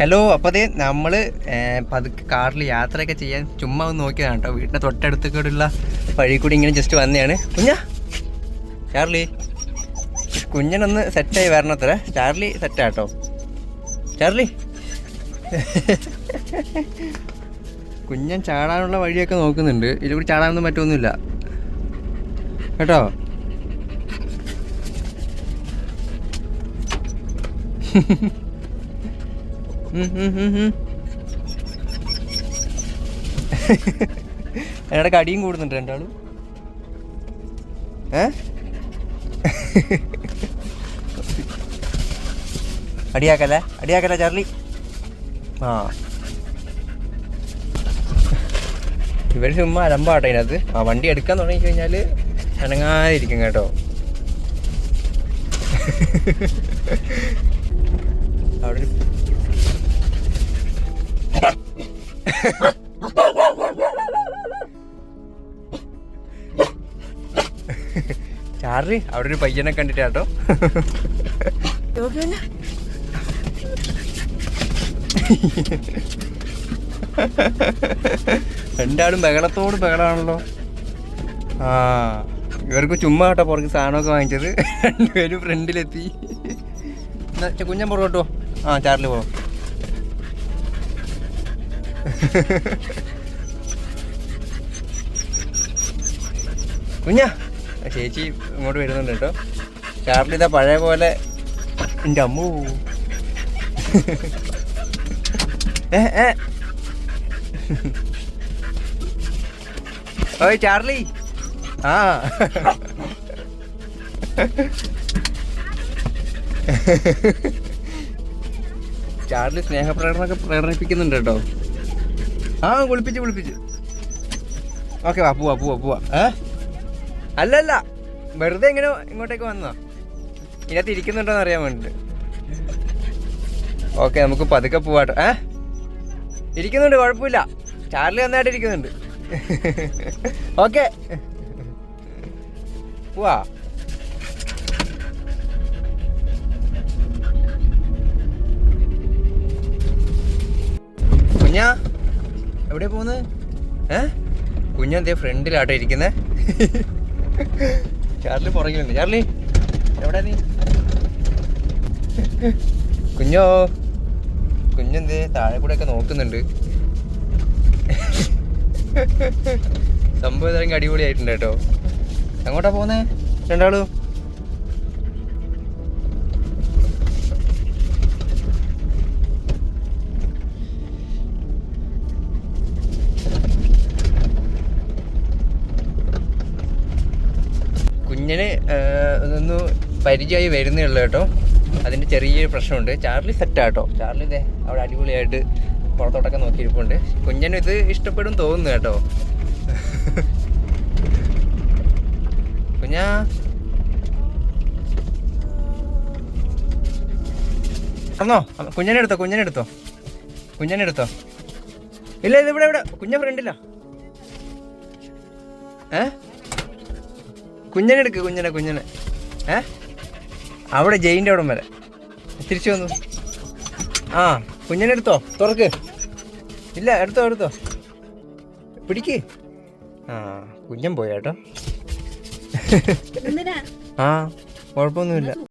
Hello അപ്പോൾ അതെ നമ്മൾ പതുക്കെ കാറിൽ യാത്രയൊക്കെ ചെയ്യാൻ ചുമ്മാ ഒന്ന് നോക്കിയതാണ് കേട്ടോ. വീടിന്റെ തൊട്ടടുത്തൊക്കെയുള്ള വഴി കൂടി ഇങ്ങനെ ജസ്റ്റ് വന്നതാണ്. കുഞ്ഞാ ചാർലി കുഞ്ഞനൊന്ന് സെറ്റായി വരണത്ര ചാർലി സെറ്റാട്ടോ ചാർലി. കുഞ്ഞൻ ചാടാനുള്ള വഴിയൊക്കെ നോക്കുന്നുണ്ട്. ഇതിലൂടെ ചാടാനൊന്നും പറ്റൊന്നുമില്ല. കേട്ടോ? ഉം, എന്നോട് കടിയും കൂടുന്നുണ്ട് രണ്ടാളും. ഏ? അടിയാക്കല്ലേ? അടിയാക്കല്ലേ ചാർലി? ആ. ഇവർ ചുമ്മാ അലമ്പാട്ടോ അതിനകത്ത് ആ വണ്ടി എടുക്കാൻ തുടങ്ങി കഴിഞ്ഞാൽ അനങ്ങാതിരിക്കും കേട്ടോ. അവിടെ ചാർലി അവിടെ ഒരു പയ്യനെ കണ്ടിട്ടാട്ടോ രണ്ടാളും ബഹളത്തോട് ബഹളാണല്ലോ. ആ ഇവർക്ക് ചുമ്മാ കേട്ടോ പുറത്ത് സാധനമൊക്കെ വാങ്ങിച്ചത്. രണ്ടുപേരും ഫ്രണ്ടിലെത്തി കുഞ്ഞൻ പുറകോട്ടോ ആ ചാർലി പോ കുഞ്ഞാ. ചേച്ചി ഇങ്ങോട്ട് വരുന്നുണ്ട് കേട്ടോ. ചാർലി ഇതാ പഴയ പോലെ എന്റെ അമ്മൂ. ഏ ഏ. ഓയ് ചാർലി. ആ. ചാർലി സ്നേഹപ്രകടനമൊക്കെ പ്രകടിപ്പിക്കുന്നുണ്ട് കേട്ടോ. ആ കുളിപ്പിച്ച് കുളിപ്പിച്ച്. ഓക്കെ വാ പോവാ പോവാ പോവാ. ഏ? അല്ലല്ല. വെറുതെ എങ്ങനെ ഇങ്ങോട്ടേക്ക് വന്നോ ഇതിനകത്ത് ഇരിക്കുന്നുണ്ടോന്ന് അറിയാൻ വേണ്ടിട്ട്. ഓക്കെ നമുക്ക് പതുക്കെ പോവാട്ടോ. ഏ? ഇരിക്കുന്നുണ്ട് കുഴപ്പമില്ല. ചാർലി നന്നായിട്ട് ഇരിക്കുന്നുണ്ട് ഓക്കെ. പോവാ. എവിടെ പോകുന്നത് ഏ? കുഞ്ഞെന്തേ ഫ്രണ്ടിലാട്ടോ ഇരിക്കുന്നേ? ചാർലി പുറകിലുണ്ട്. ചാർലി എവിടെ നീ? കുഞ്ഞോ കുഞ്ഞെന്തേ താഴെ കൂടെ ഒക്കെ നോക്കുന്നുണ്ട്. സംഭവം ഇത്രയും അടിപൊളിയായിട്ടുണ്ട് കേട്ടോ. എങ്ങോട്ടാ പോകുന്നേ രണ്ടാളും? കുഞ്ഞിന് ഒന്ന് പരിചയമായി വരുന്നേ ഉള്ളൂ കേട്ടോ. അതിന്റെ ചെറിയൊരു പ്രശ്നമുണ്ട്. ചാർലി സെറ്റാട്ടോ. ചാർലി ഇതേ അവിടെ അടിപൊളിയായിട്ട് പുറത്തോട്ടൊക്കെ നോക്കിയിരിപ്പുണ്ട്. കുഞ്ഞിന് ഇത് ഇഷ്ടപ്പെടും തോന്നുന്നു കേട്ടോ. കുഞ്ഞാ. ആണോ കുഞ്ഞനെ എടുത്തോ കുഞ്ഞനെ എടുത്തോ. കുഞ്ഞനെ ഇല്ല ഇത് ഇവിടെ ഇവിടെ. കുഞ്ഞ ഫ്രണ്ടില്ല ഏ? കുഞ്ഞനെ എടുക്ക് കുഞ്ഞനെ കുഞ്ഞനെ. ഏ? അവിടെ ജയിന്റെ അവിടം വരെ. തിരിച്ചു വന്നു. ആ കുഞ്ഞനെ എടുത്തോ? തുറക്ക്. ഇല്ല എടുത്തോ എടുത്തോ. പിടിക്ക്. ആ കുഞ്ഞൻ പോയാട്ടോ ആ കുഴപ്പമൊന്നുമില്ല.